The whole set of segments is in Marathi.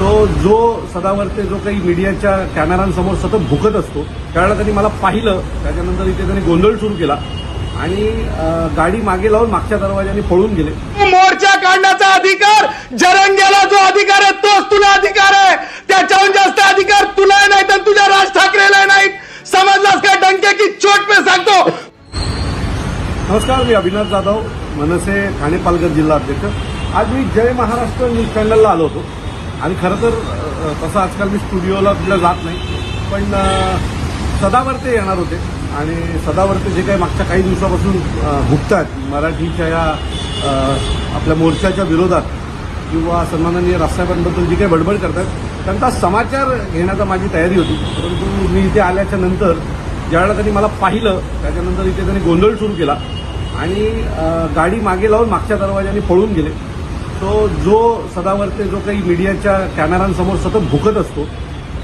तो जो सदावर्ते जो काही मीडियाच्या कॅमेऱ्यांसमोर सतत भुकत असतो त्यावेळेला त्यांनी मला पाहिलं. त्याच्यानंतर इथे त्यांनी गोंधळ सुरू केला. आणि गाडी मागे लावून मागच्या दरवाजाने पळून गेले. मोर्चा काढण्याचा अधिकार जरंग्याला जो अधिकार आहे तोच तुला अधिकार आहे. त्याच्याहून जास्त अधिकार तुला नाही तर तुझ्या राज ठाकरेला नाहीत. समजलास का डंके की चोट पे सांगतो? नमस्कार मी अभिनाथ जाधव मनसे ठाणे पालघर जिल्हा अध्यक्ष. आज मी जय महाराष्ट्र न्यूज चॅनलला आलो होतो. आणि खरं तर तसं आजकाल मी स्टुडिओला कुठल्या जात नाही. पण सदावर्ते येणार होते. आणि सदावर्ते जे काही मागच्या काही दिवसापासून भुगत आहेत मराठीच्या या आपल्या मोर्चाच्या विरोधात किंवा सन्माननीय राजसाहेबांबद्दल जी काही बडबड करतात त्यांचा समाचार घेण्याचा माझी तयारी होती. परंतु मी इथे आल्याच्यानंतर ज्यावेळेला त्यांनी मला पाहिलं त्याच्यानंतर इथे त्यांनी गोंधळ सुरू केला. आणि गाडी मागे लावून मागच्या दरवाजाने पळून गेले. तो जो सदावर्ते जो काही मीडियाच्या कॅमेऱ्यांसमोर सतत भुकत असतो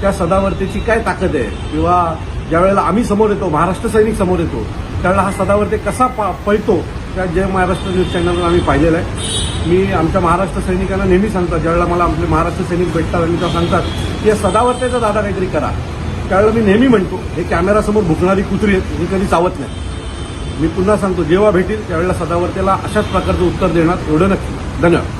त्या सदावर्तेची काय ताकद आहे? किंवा ज्या वेळेला आम्ही समोर येतो महाराष्ट्र सैनिक समोर येतो त्यावेळेला हा सदावर्ते कसा पा- पळतो? त्या जय महाराष्ट्र न्यूज चॅनलवर आम्ही पाहिलेलं आहे. मी आमच्या महाराष्ट्र सैनिकांना नेहमी सांगतात ज्यावेळेला मला आपले महाराष्ट्र सैनिक भेटतात आणि त्या सांगतात की या सदावर्तेचा दादा काहीतरी करा. त्यावेळेला मी नेहमी म्हणतो हे कॅमेरासमोर भुकणारी कुत्री आहेत हे कधी चावत नाही. मी पुन्हा सांगतो जेव्हा भेटील त्यावेळेला सदावर्तेला अशाच प्रकारचं उत्तर देणार एवढं नक्की. धन्यवाद.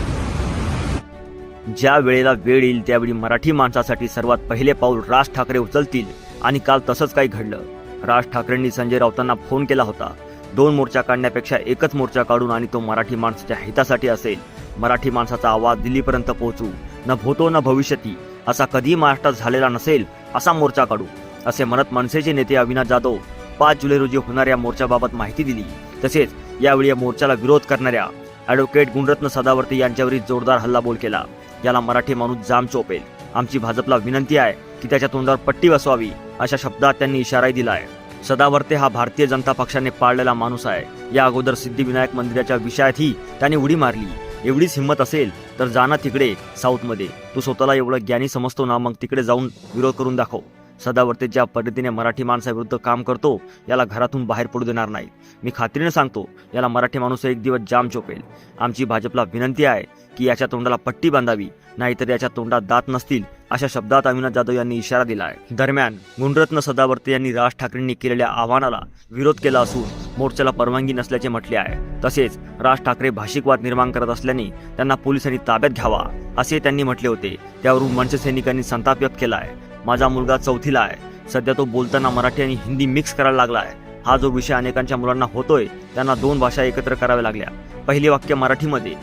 ज्या वेळेला वेळ येईल त्यावेळी मराठी माणसासाठी सर्वात पहिले पाऊल राज ठाकरे उचलतील. आणि काल तसंच काही घडलं. राज ठाकरेंनी संजय राऊतांना फोन केला होता. दोन मोर्चा काढण्यापेक्षा एकच मोर्चा काढून आणि तो मराठी माणसाच्या हितासाठी असेल. मराठी माणसाचा आवाज दिल्लीपर्यंत पोहोचू. न भोतो न भविष्यती. असा कधी महाराष्ट्रात झालेला नसेल असा मोर्चा काढू. असे म्हणत मनसेचे नेते अविनाश जाधव पाच जुलै रोजी होणाऱ्या मोर्चाबाबत माहिती दिली. तसेच यावेळी या मोर्चाला विरोध करणाऱ्या ॲडव्होकेट गुणरत्न सदावर्ती यांच्यावरही जोरदार हल्लाबोल केला. याला मराठी माणूस जाम चोपेल. आमची भाजपला विनंती आहे की त्याच्या तोंडावर पट्टी बसवावी अशा शब्दात त्यांनी इशाराही दिलाय. सदावर्ते हा भारतीय जनता पक्षाने पाळलेला माणूस आहे. या अगोदर सिद्धिविनायक मंदिराच्या विषयातही त्याने उडी मारली. एवढीच हिंमत असेल तर जाना तिकडे साऊथमध्ये. तू स्वतःला एवढं ज्ञानी समजतो ना मग तिकडे जाऊन विरोध करून दाखव. सदावर्ते ज्या पद्धतीने मराठी माणसाविरुद्ध काम करतो याला घरातून बाहेर पडू देणार नाही. मी खात्रीने सांगतो याला मराठी माणूस एक दिवस जाम चोपेल आमची भाजपला विनंती आहे की याच्या तोंडाला पट्टी बांधावी नाहीतर याच्या तोंडात दात नसतील अशा शब्दात अविनाश जाधव यांनी इशारा दिला आहे. दरम्यान गुणरत्न सदावर्ते यांनी राज ठाकरेंनी केलेल्या आव्हानाला विरोध केला असून मोर्चाला परवानगी नसल्याचे म्हटले आहे. तसेच राज ठाकरे भाषिकवाद निर्माण करत असल्याने त्यांना पोलिसांनी ताब्यात घ्यावा असे त्यांनी म्हटले होते. त्यावरून मनसे सैनिकांनी संताप व्यक्त केला आहे. माझा मुलगा चौथीला आहे. सध्या तो बोलताना मराठी आणि हिंदी मिक्स करायला लागला आहे. हा जो विषय अनेकांच्या मुलांना होतोय त्यांना दोन भाषा एकत्र कराव्या लागल्या. पहिले वाक्य मराठीमध्ये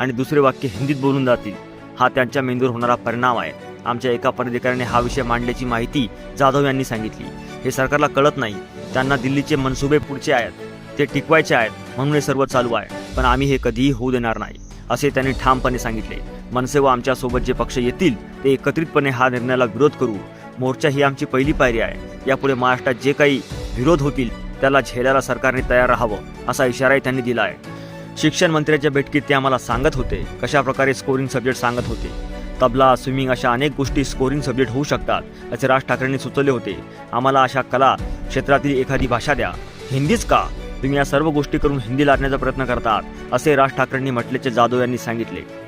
आणि दुसरे वाक्य हिंदीत बोलून जातील. हा त्यांच्या मेंदूवर होणारा परिणाम आहे. आमच्या एका पदाधिकाऱ्याने हा विषय मांडल्याची माहिती जाधव यांनी सांगितली. हे सरकारला कळत नाही. त्यांना दिल्लीचे मनसुबे पुढचे आहेत. ते टिकवायचे आहेत. म्हणून हे सर्व चालू आहे. पण आम्ही हे कधीही होऊ देणार नाही असे त्यांनी ठामपणे सांगितले. मनसे व आमच्यासोबत जे पक्ष येतील ते एकत्रितपणे हा निर्णयाला विरोध करू. मोर्चा ही आमची पहिली पायरी आहे. यापुढे महाराष्ट्रात जे काही विरोध होतील त्याला झेलायला सरकारने तयार राहावं असा इशाराही त्यांनी दिला आहे. शिक्षण मंत्र्याच्या बैठकीत ते आम्हाला सांगत होते कशा प्रकारे स्कोरिंग सब्जेक्ट सांगत होते. तबला स्विमिंग अशा अनेक गोष्टी स्कोरिंग सब्जेक्ट होऊ शकतात असे राज ठाकरेंनी सुचवले होते. आम्हाला अशा कला क्षेत्रातील एखादी भाषा द्या. हिंदीच का? तुम्ही या सर्व गोष्टी करून हिंदी लादण्याचा प्रयत्न करतात असे राज ठाकरेंनी म्हटल्याचे जाधव यांनी सांगितले.